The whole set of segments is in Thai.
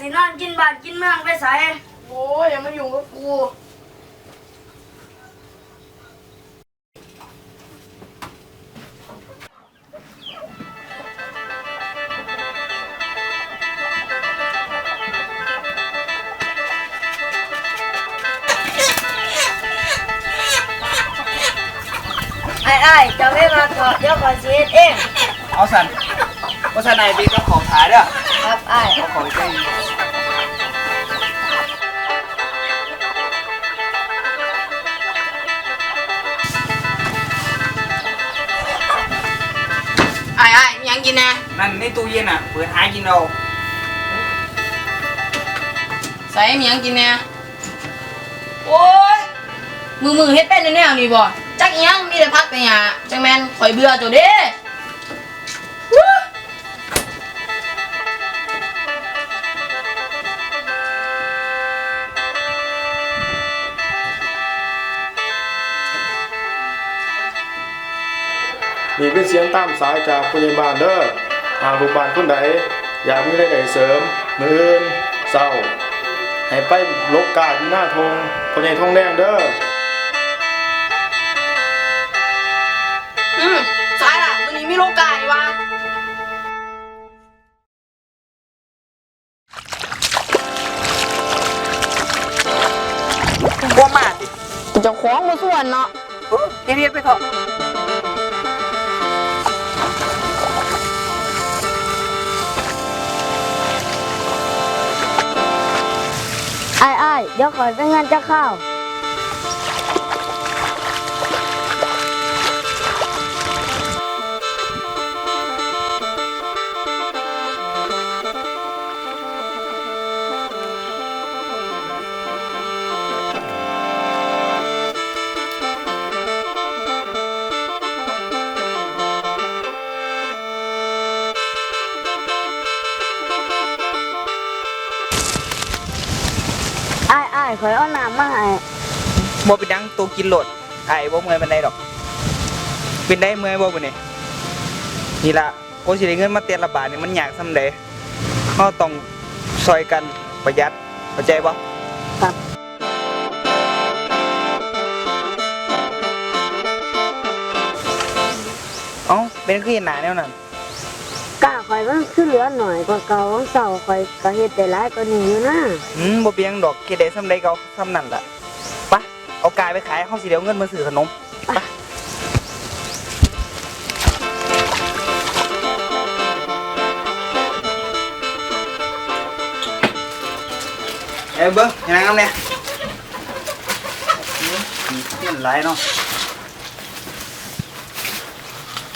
สินอนกินบ้านกินเมืองไปใส่โอ้ยอย่ามายุ่งกับกูไอ้ไอ้จะไม่มาเถอเดี๋ยวขอยสิเฮ็ดเองเอาสัน ว่าสันไหนดีก็ของขายเด้อครับไอ้เอาของใจไอ้ไอ้มีหยังกินแน่นั่นในตู้เย็นอะเปิดหากินเอาใส่มีหยังกินแน่โอ้ยมือมือเฮ็ดเป็นแนวๆนี่บ่จักอิหยังมีแต่พักแต่หยาจังแม่นข่อยเบื่อเจ้าเด้ นี่เป็นเสียงตามสายจากผู้ใหญ่บ้านเด้อหากลูกบ้านคนใดอยากมีรายได้เสริมมืออื่นเศร้าให้ไปลกกาที่หน้าทงผู้ใหญ่ทองแดงเด้ออืมสายล่ะวันนี้มีโลกานี่วะบ่มาดิเจ้าของบ่ส่วนเนาะเฮ็ดเฮ็ดไปเถอะ เดี๋ยวขอไปงานจะเข้า ขอยเอาน้ำมาให้บ่ไปดังตัวกินโหลดไอ้บ่เมื่อยปานใดดอก เป็นได้เมื่อยบ่บ่นี่นี่ล่ะโอสิได้เงินมาเตียนละบาทนี่มันยากส่ำใดเฮาต้องซอยกันประหยัดเข้าใจบ่ครับเอ้าเป็นคือเห็นหน้าแนวนั้นกล้าข่อย มันคือเหลือหน่อยกว่าเก่าของเสาข่อยก็เฮ็ดได้หลายกว่านี้อยู่นะอืมบ่เปียงดอกเฮ็ดได้ส่ำใดก็เอาส่ำนั้นล่ะไปเอากายไปขายเฮาสิได้เอาเงินมาซื้อขนมไปเอ้ยเบิ่งยังไงครับเนี่ยอืมเปลี่ยนหลายเนาะ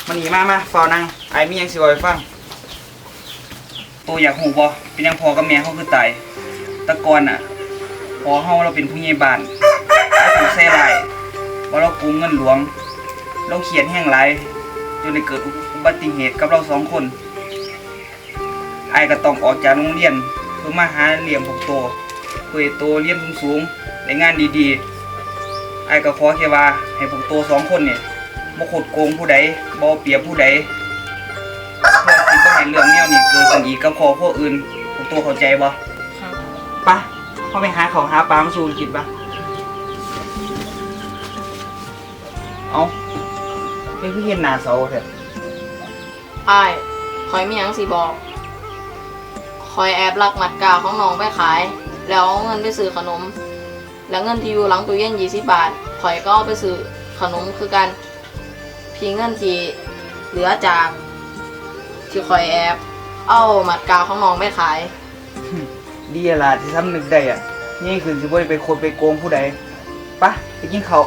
มานี่มามาเฝ้านั่งไอ้มีหยังสิเว้าให้ฟัง ตัวอยากหูบ่เป็นยังพอกับแม่เขาคือตายตะกอนอะ พอเฮาเราเป็นผู้ใหญ่บ้านเราถูกใส่ร้ายว่าเราโกงเงินหลวง เราเขียนแห้งหลจนได้เกิดอุบัติเหตุกับเราสองคนไอ้ก็ต้องออกจากโรงเรียนเพื่อมาหาเลี้ยงพวกโตเพื่อโตเรียนสูงๆได้งานดีๆไอ้ก็ขอแค่ว่าให้พวกโตสองคนเนี่ยบ่ขดโกงผู้ใดบ่เอเปียบผู้ใด เพื่อสิบ่ให้เรื่องแนวนี้เกิดขึ้นอีกกับครอบครัวอื่นพวกตัวเข้าใจบ่ไปะเขาไปหาของหาปลามาสู่กินปะเอาเฮ้ยพี่เห็นหน้าเสาเถอะไอ้ายข่อยมีหยังสิบอกข่อยแอบลักมัดกาวของน้องไปขาย แล้วเอาเงินไปซื้อขนม แล้วเงินที่อยู่หลังตู้เย็น20บาทข่อยก็เอาไปซื้อขนมคือกัน พี่เงินที่เหลือจาก ที่คอยแอบเอ้ามัดกาวขามองไม่ขาย ดีอะล่ะที่ซ้ำนึกได้อะนี่คือสิบ่ได้ไปโคนไปโกงผู้ใดไปะไปกินข้าว